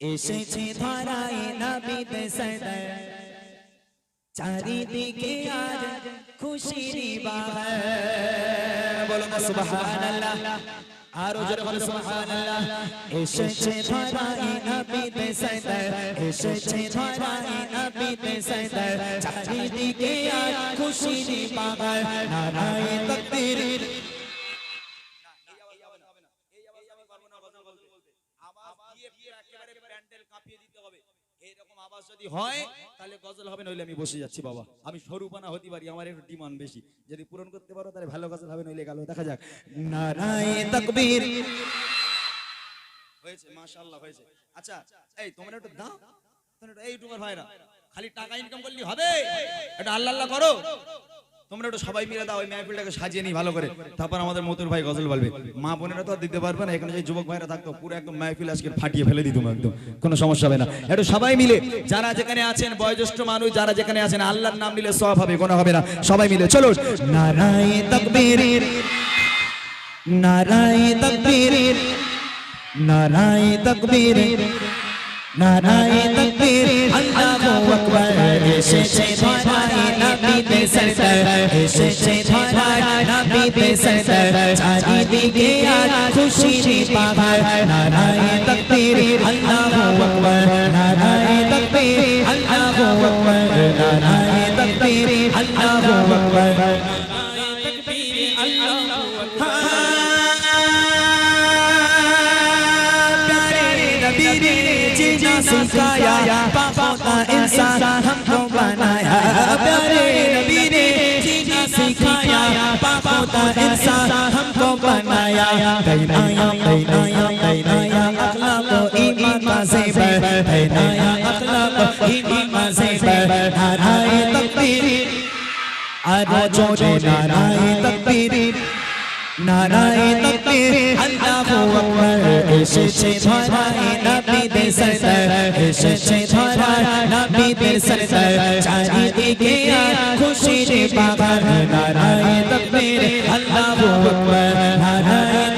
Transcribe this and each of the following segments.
এসেছে ধরায় নবীতে সদর চারিদিকে আজ খুশির বাহার বলো না সুবহানাল্লাহ আরও জোরে বলো সুবহানাল্লাহ। এসেছে ধরায় নবীতে সদর এসেছে ধরায় নবীতে সদর চারিদিকে আজ খুশির বাহার নারায়ে তাকবীর আওয়াজ দিয়ে পুরো একেবারে প্যান্ডেল কাঁপিয়ে দিতে হবে এইরকম আওয়াজ যদি হয়, তাহলে গজল হবে, নইলে আমি বসে যাচ্ছি, বাবা। আমি স্বরূপানা হতে পারি, আমার একটু ডিমান্ড বেশি। যদি পূরণ করতে পারো, তাহলে ভালো গজল হবে, নইলে গেল। দেখা যাক। নারায়ে তাকবীর। হয়েছে, মাশাআল্লাহ হয়েছে। আচ্ছা এই, তোমরা একটু দাও। তোমরা একটু, এই ইউটিউবার ভাইরা। খালি টাকা ইনকাম করলে হবে? এটা আল্লাহ আল্লাহ করো। তোমরা একটু সবাই মিলে দাও, ওই মেহফিলটাকে সাজিয়ে নি ভালো করে। তারপর আমাদের মতুর ভাই গজল বলবে, মা বোনেরা তো আর দিতে পারবে না, এখানে যে যুবক ভাইরা থাকতো, পুরো একদম মেহফিল আজকে ফাটিয়ে ফেলে দিতুম একদম, কোনো সমস্যা হবে না। একটু সবাই মিলে, যারা যেখানে আছেন, বয়োজ্যেষ্ঠ মানুষ, যারা যেখানে আছেন, আল্লাহর নাম নিলে সব হবে, কোনো হবে না। সবাই মিলে চলো নারায়ে তাকবীর নারায়ে তাকবীর নারায়ে তাকবীর নারায়ে তাকবীর আল্লাহু আকবার, এসেছে নবীতে সরদার এসেছে ধরায় নবীতে সরদার চারিদিকে আজ খুশির পাহাড় নারায়ে তাকবীর আল্লাহু আকবার নারায়ে তাকবীর আল্লাহু আকবার নারায়ে তাকবীর আল্লাহু আকবার प्यारे नबी ने जीना सिखाया पापों का इंसान हमको बनाया इंसान हमको बनाया पहनाया पहनाया पहनाया अखला को ईमान से पहनाया अखला को ईमान से नारायण तकबीर अरे जो जो नारायण तकबीर নারায়ে তাকবীর আল্লাহু আকবার এসেছে ধরায় নবীদের সরদার এসেছে ধরায় নবীদের সরদার চারিদিকে খুশির বাগান নারায় তাকবীর আল্লাহু আকবার নারায়ে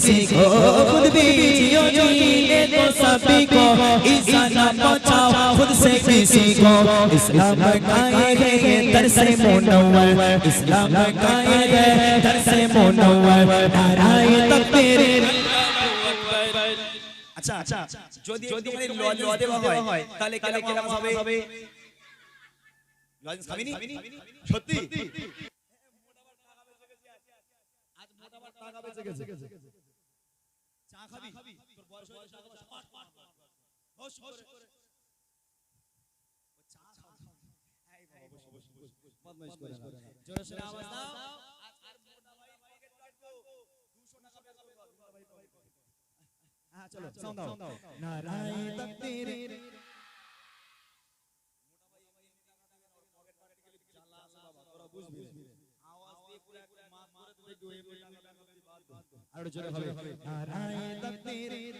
किसी को खुद भी जियो जीने दो सभी को ईसा ना पहुंचाओ खुद से किसी को इस्लाम का ये है दर से मुनव्वर इस्लाम का ये है दर से मुनव्वर नाराए तकबीर আচ্ছা আচ্ছা যদি যদি ল দেওয়া হয় তাহলে তাহলে কিরকম হবে লজেন্স খাবিনি সত্যি আজ মোটাবার টাকা বেঁচে গেছে চা খাবি? তোর বয়স হয়ে গেছে আমার পাট পাট হোস হোস ও চা খাও এই ভাই বদমাইশ করে না জোরে সরে আওয়াজ দাও আর আর মোটা ভাই টিকিট কাটবো 200 টাকা পে করবা মোটা ভাই হ্যাঁ চলো। সাউন্ড দাও নারায়ণ তকবীর। মোটা ভাই এমনি টাকা দেবে না পকেট পাড়ে গেলে জ্বালা আছে বাবা তোরা বুঝবি আওয়াজ দিয়ে পুরো মাত করে তুই দুই টাকা আর জোরে হবে। নারায়ে তাকবীর মাশাআল্লাহ। এবার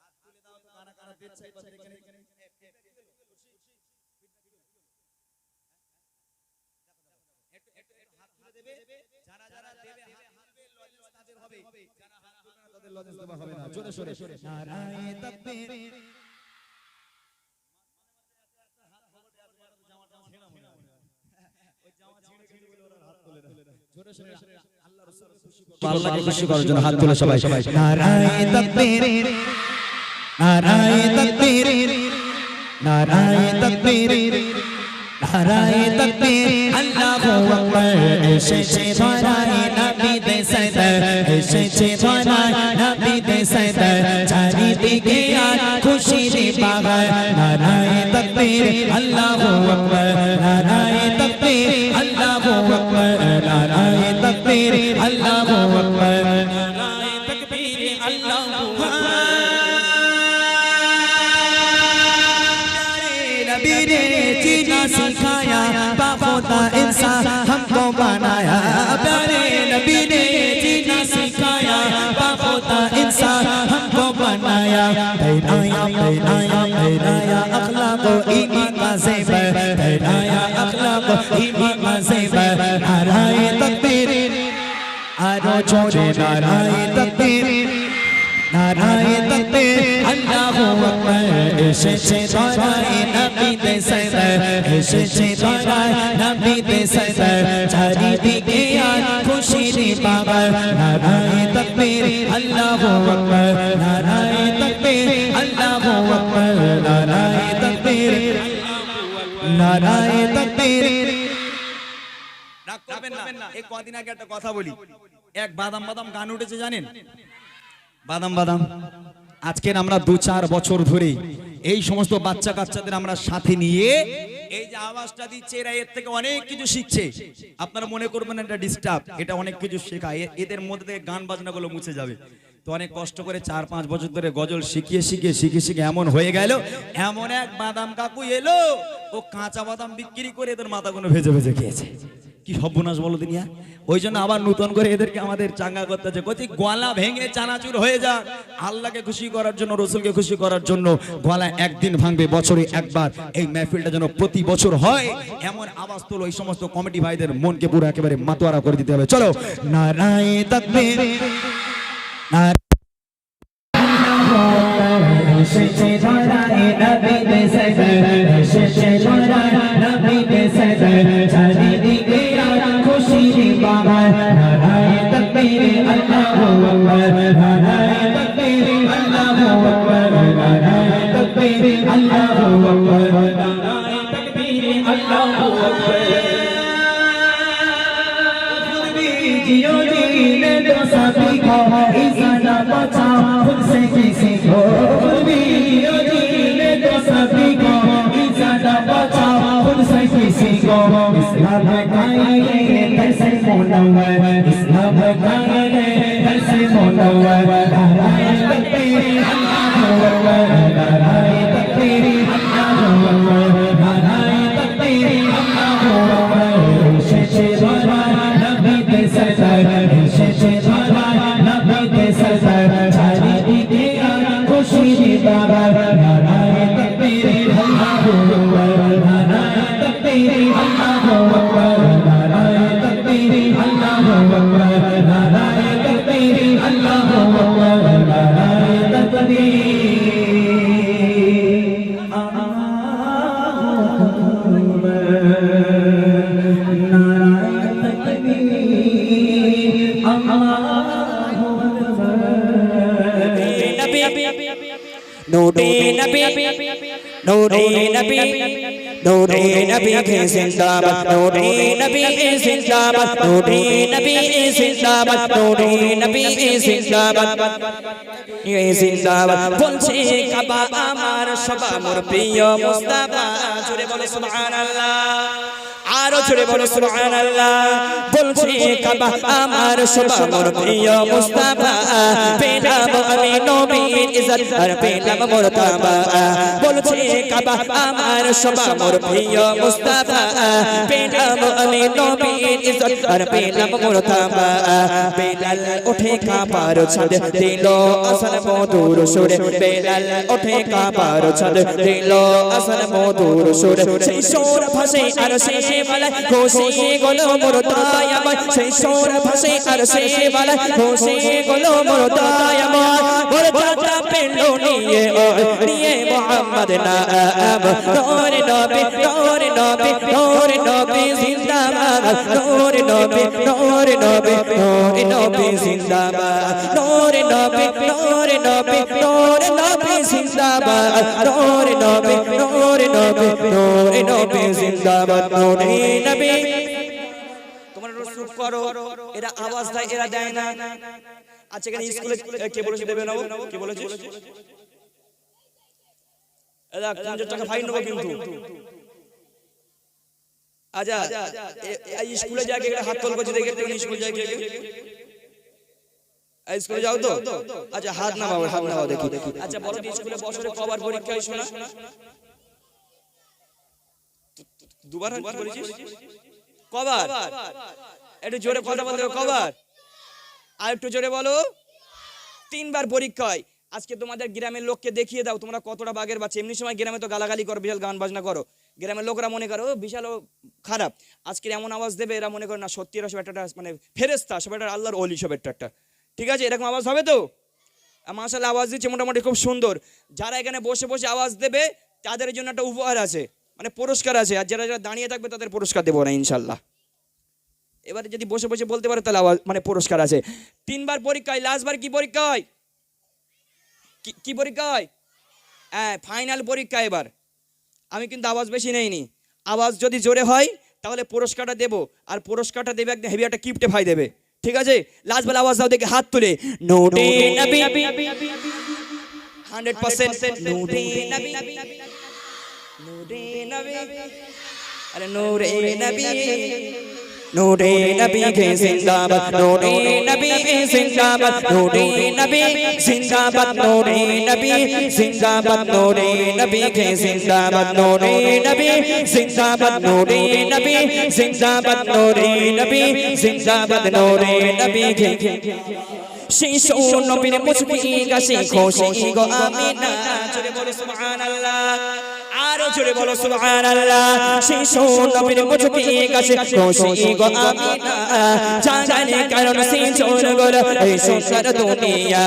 হাত তুলে দাও তো কারা কারা দিচ্ছে এবার দেখেন যারা যারা দেবে হাতে লজেন্স তাদের হবে। যারা হাত তুলবে না তাদের লজেন্স দেওয়া হবে না। জোরে সোরে নারায়ে তাকবীর আল্লাহকে খুশি করার জন্য হাত তুলে সবাই সবাই নারায়ণ তকবীর নারায়ণ তকবীর নারায়ণ তকবীর নারায়ণ তকবীর আল্লাহু আকবার এসেছে ধরায় নবী দে সাইদার এসেছে ধরায় নবী দে সাইদার চারিদিকে আর খুশির বাগান নারায়ণ তকবীর আল্লাহু আকবার নারায়ণ তকবীর আল্লাহু আকবার। নারায়ে पहनाया पहनाया पहनाया अखला ईमान का ज़ेबर पहनाया ईमान का ज़ेबर नाराय आरो जोरे नाराय तकबीर नाराय तकबीर अल्लाह अकबर इसे से नाराय नबी दे सदर इसे से नाराय नबी दे सदर चारी दिखे यार खुशी दी पावर नाराय तकबीर अल्लाह अकबर নারায় আজকের আমরা দু চার বছর ধরে এই সমস্ত বাচ্চা কাচ্চাদের আমরা সাথে নিয়ে এই যে আওয়াজটা দিচ্ছে এরা এর থেকে অনেক কিছু শিখছে। আপনারা মনে করবেন এটা ডিস্টার্ব এটা অনেক কিছু শেখায় এদের মধ্যে থেকে গান বাজনাগুলো মুছে যাবে। তো অনেক কষ্ট করে চার পাঁচ বছর ধরে গজল শিখিয়ে শিখিয়ে শিখে শিখে এমন হয়ে গেল, এমন এক বাদাম কাকু এলো, ও কাঁচা বাদাম বিক্রি করে এদের মাথাগুলো ভেজে ভেজে খেয়েছে। কি সব্যনাশ বলো দিনিয়া ওই জন্য আবার নতুন করে এদেরকে আমাদের চাঙ্গা করতে হচ্ছে। কচি গলা ভেঙে চানাচুর হয়ে যাক। আল্লাহকে খুশি করার জন্য, রসুলকে খুশি করার জন্য গলা একদিন ভাঙবে, বছরে একবার। এই মেহফিলটা যেন প্রতি বছর হয়, এমন আবাস তোলো ওই সমস্ত কমিটি ভাইদের মনকে পুরো একেবারে মাতোয়ারা করে দিতে হবে। চলো, নারায় Not मुनव्वर नाराए আমার সবা মোর প্রিয় মুস্তাফা আরও ছড়ে বলো সুবহান আল্লাহ বলছি প্রিয় মুস্তাফা আমি নবীর ইজ্জত আর পেলাম মোর তাবা বলছে, কাবা, আমার সবা মোর প্রিয় মুস্তাফা। পেলাম আমি নবীর ইজ্জত আর পেলাম মোর তাবা বেলাল ওঠে কাবার ছাদ, দিল আসল মধুর সুরে। বেলাল ওঠে কাবার ছাদ, দিল আসল মধুর সুরে। সেই সুর ভাসে আর শেষে বেলায় খুশি গলো মোর তাই আমার। সেই সুর ভাসে আর শেষে বেলায় খুশি গলো মোর তাই আমার। মোর চাচা পেল নিয়ে নিয়ে মোহাম্মদ নাম। নূর নবী নূর নবী নূর নবী জিন্দাবাদ। নূর নবী নূর নবী নূর নবী জিন্দাবাদ। নূর নবী নূর নবী নূর নবী জিন্দাবাদ। নূর নবী নূর নবী নূর নবী জিন্দাবাদ। নূর নবী। তোমরা একটু করো। এরা আওয়াজ দেয়, এরা দেয় না। আচ্ছা এখানে স্কুলে কে বলেছে দেবে নেব কে বলেছে? পঞ্চাশ টাকা ফাইন নেব কিন্তু। আচ্ছা স্কুলে যায় কে হাত তোল করছে দেখে স্কুলে যায় কে কে? এই স্কুলে যাও তো। আচ্ছা হাত নামাও হাত নামাও দেখি। আচ্ছা বলো তো স্কুলে বছরে কবার পরীক্ষা হয় শোনা? দুবার করেছিস কবার? একটু জোরে কথা বলতে কবার? আর একটু জোরে বলো। তিনবার পরীক্ষায়। আজকে তোমাদের গ্রামের লোককে দেখিয়ে দাও, তোমরা কতটা বাঘের বাচ্চা। এমনি সময় গ্রামে তো গালাগালি করো, বিশাল গান বাজনা করো। গ্রামের লোকরা মনে করো বিশাল খারাপ। আজকে এমন আওয়াজ দেবে, এরা মনে করো, না, সত্যি এরা সব একটা মানে ফেরেস্তা সব একটা আল্লাহর অলি, সব একটা একটা। ঠিক আছে, এরকম আওয়াজ হবে তো? মাসাল আওয়াজ দিচ্ছে মোটামুটি খুব সুন্দর। যারা এখানে বসে বসে আওয়াজ দেবে, তাদের জন্য একটা উপহার আছে মানে পুরস্কার আছে। আর যারা যারা দাঁড়িয়ে থাকবে, তাদের পুরস্কার দেবো না ইনশাল্লাহ এবারে যদি বসে বসে বলতে পারে তাহলে আওয়াজ মানে পুরস্কার আছে তিনবার পরীক্ষায় লাস্টবার কি পরীক্ষা হয় কি- পরীক্ষা হয় হ্যাঁ ফাইনাল পরীক্ষা এবার আমি কিন্তু আওয়াজ বেশি নেইনি আওয়াজ যদি জোরে হয় তাহলে পুরস্কারটা দেবো আর পুরস্কারটা দেবে একদম হেভি একটা কিপটে ভাই দেবে ঠিক আছে লাস্ট বেলা আওয়াজ দাও দেখে হাত তুলে নোটে নবী হান্ড্রেড পার্সেন্ট নোটে নবী নোটে নবী আরে নোরে নবী নূরে নবী কে জিন্দাবাদ নূরে নবী কে জিন্দাবাদ নূরে নবী জিন্দাবাদ নূরে নবী জিন্দাবাদ নূরে নবী কে জিন্দাবাদ নূরে নবী জিন্দাবাদ নূরে নবী জিন্দাবাদ নূরে নবী জিন্দাবাদ নূরে নবী কে শিশু নবীর মুচকি গাছে খুশি গো আমিনা জোরে বলো সুবহানাল্লাহ। জোরে বলো, সুবহানাল্লাহ। শিশু নবীর মুচকি গাছে খুশি গো আমিনা। জানে কারণ সে চোর এই সংসার দুনিয়া।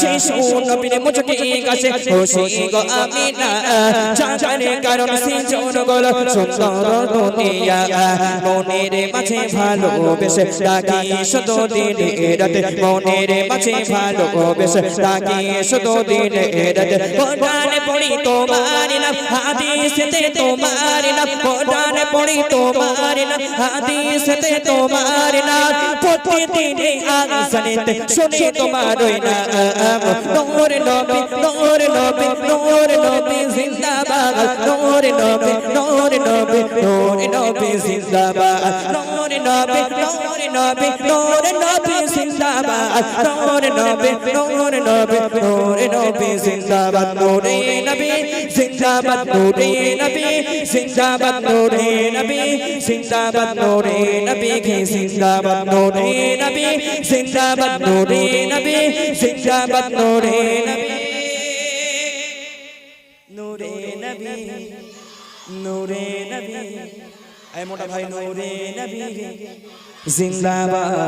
শিশু নবীর মুচকি গাছে খুশি গো আমিনা। জানে কারণ সে চোর সুন্দর দুনিয়া। মনের মাঝে ভালোবেসে ডাকি শত দিনে রাতে। মনের মাঝে ভালোবেসে ডাকি শত দিনে রাতে। কোরআনে পড়ি তোমার নাম। হাদিসেতে তোমার নাম কোরআনে পড়ি তোমার নাম হাদিসেতে তোমার নাম প্রতিদিনে আজানেতে শুনি তোমার ওই নাম। নূর নবী নূর নবী নূর নবী জিন্দাবাদ। নূর নবী নূর নবী নূর নবী জিন্দাবাদ। নূর নবী নূর নবী নূর নবী জিন্দাবাদ নূর নবী নূর নবী নূর নবী জিন্দাবাদ নূর নবী জিন্দাবাদ নূর নবী জিন্দাবাদ নূর নবী জিন্দাবাদ নূর নবী কে জিন্দাবাদ নূর নবী জিন্দাবাদ নূর নবী জিন্দাবাদ নূর নবী নূরে নবী নূরে নবী আয় মোটা ভাই নূরে নবী জিন্দাবাদ।